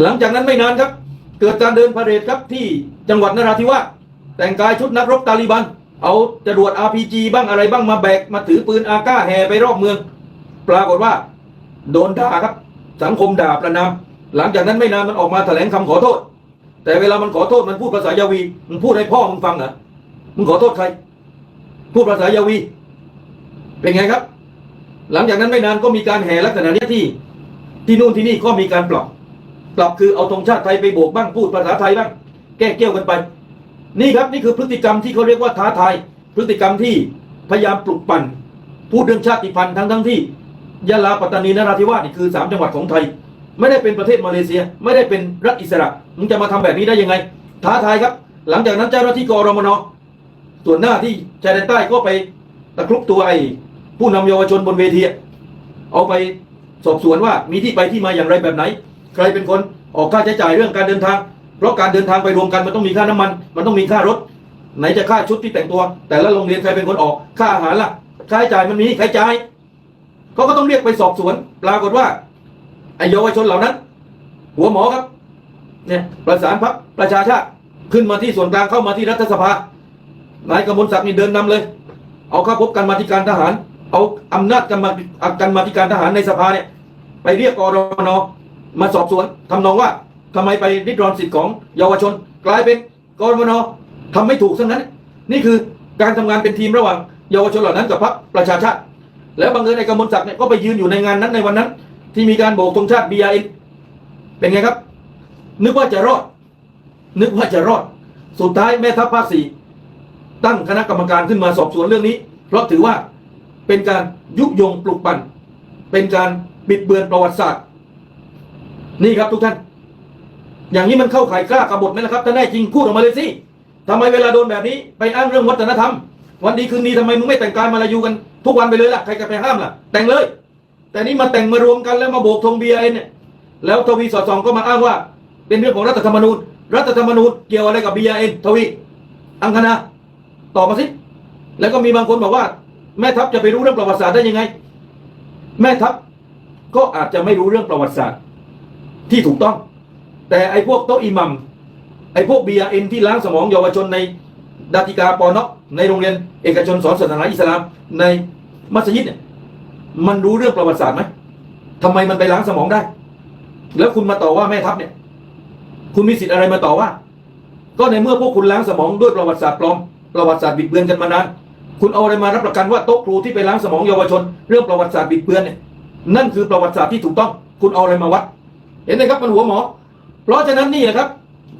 หลังจากนั้นไม่นานครับ เกิดการเดินพาเหรดครับที่จังหวัดนราธิวาสแต่งกายชุดนักรบตาลีบัน เอาจรวด RPG บ้างอะไรบ้างมาแบก มาถือปืนอาก้าแห่ไปรอบเมือง ปรากฏว่า โดนด่าครับ สังคมด่าประนามหลังจากนั้นไม่นานมันออกมาแถลงคำขอโทษ แต่เวลามันขอโทษมันพูดภาษายาวีมันพูดให้พ่อมึงฟังเหรอมึงขอโทษใคร พูดภาษายาวี เป็นไงครับ หลังจากนั้นไม่นานก็มีการแห่ลักษณะนี้ที่ ที่นู่นที่นี่ก็มีการปรับ ปรับคือเอาธงชาติไทยไปโบกบ้างพูดภาษาไทยบ้างแก้เกี้ยวกันไป นี่ครับนี่คือพฤติกรรมที่เขาเรียกว่าท้าทายพฤติกรรมที่พยายามปลุกปั่นพูดเรื่องชาติพันธุ์ทั้งทั้งที่ยะลาปัตตานีนราธิวาสนี่คือสามจังหวัดของไทย ไม่ได้เป็นประเทศมาเลเซีย ไม่ได้เป็นรัฐอิสระมึงจะมาทำแบบนี้ได้ยังไง ท้าทายครับ หลังจากนั้นเจ้าหน้าที่กรมนส่วนหน้าที่ชายแดนใต้ก็ไปตะครุบตัวไอ้ผู้นำเยาวชนบนเวทีเอาไปสอบสวนว่ามีที่ไปที่มาอย่างไรแบบไหน ใครเป็นคนออกค่าใช้จ่ายเรื่องการเดินทาง เพราะการเดินทางไปรวมกันมันต้องมีค่าน้ำมัน มันต้องมีค่ารถ ไหนจะค่าชุดที่แต่งตัว แต่ละโรงเรียนใครเป็นคนออกค่าอาหารล่ะค่าใช้จ่ายมันมีใครจ่ายเขาก็ต้องเรียกไปสอบสวนปรากฏว่าไอเยาวชนเหล่านั้น หัวหมอครับเนี่ยประสานพักประชาชาติขึ้นมาที่ส่วนกลางเข้ามาที่รัฐสภานายกมลศักดิ์นี่เดินนำเลย เอาเข้าพบกันมาธิการทหาร เอาอำนาจกันมากันมาธิการทหารในสภาเนี่ยไปเรียกกรมน มาสอบสวนทำนองว่าทำไมไปริดรอนสิทธิ์ของเยาวชน กลายเป็นกรมนทำไม่ถูกซะงั้น นี่คือการทำงานเป็นทีมระหว่าง เยาวชนเหล่านั้นกับพรรคประชาชาติ แล้วบังเอิญไอ้กมลศักดิ์เนี่ยก็ไปยืนอยู่ในงานนั้นในวันนั้น ที่มีการโบกธงชาติ BRN เป็นไงครับ นึกว่าจะรอด นึกว่าจะรอด สุดท้ายแม่ทัพภาคสี่ตั้งคณะกรรมการขึ้นมาสอบสวนเรื่องนี้ เพราะถือว่าเป็นการยุยงปลุกปั่น เป็นการบิดเบือนประวัติศาสตร์ นี่ครับทุกท่าน อย่างนี้มันเข้าข่ายกล้ากบฏไหมล่ะครับถ้าแน่จริงพูดออกมาเลยสิทำไมเวลาโดนแบบนี้ ไปอ้างเรื่องวัฒนธรรม วันดีคืนดีทำไมมึงไม่แต่งกายมาลายูกัน ทุกวันไปเลยล่ะใครจะไปห้ามล่ะ แต่งเลย แต่นี่มาแต่งมารวมกันแล้วมาโบกธงเบียร์เนี่ยแล้วทวีสอดส่องก็มาอ้างว่า เป็นเรื่องของรัฐธรรมนูญ รัฐธรรมนูญเกี่ยวอะไรกับ BRN ทวีอังคณาตอบมาสิแล้วก็มีบางคนบอกว่า แม่ทัพจะไปรู้เรื่องประวัติศาสตร์ได้ยังไง แม่ทัพก็อาจจะไม่รู้เรื่องประวัติศาสตร์ ที่ถูกต้อง แต่ไอ้พวกโต๊ะอิหมัมไอ้พวก BRN ที่ล้างสมองเยาวชนในดาติกาปอนอกในโรงเรียนเอกชนสอนศาสนาอิสลามในมัสยิดเนี่ยมันรู้เรื่องประวัติศาสตร์ไหมทำไมมันไปล้างสมองได้ แล้วคุณมาต่อว่าแม่ทัพเนี่ย คุณมีสิทธิ์อะไรมาต่อว่า ก็ในเมื่อพวกคุณล้างสมองด้วยประวัติศาสตร์ปลอม ประวัติศาสตร์บิดเบือนกันมานาน คุณเอาอะไรมารับประกันว่าโต๊ะครูที่ไปล้างสมองเยาวชน เรื่องประวัติศาสตร์บิดเบือนเนี่ย นั่นคือประวัติศาสตร์ที่ถูกต้อง คุณเอาอะไรมาวัด เห็นไหมครับมันหัวหมอ เพราะฉะนั้นนี่นะครับ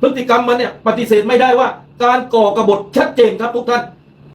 พฤติกรรมมันเนี่ยปฏิเสธไม่ได้ว่า การก่อกระบฏชัดเจนครับทุกท่าน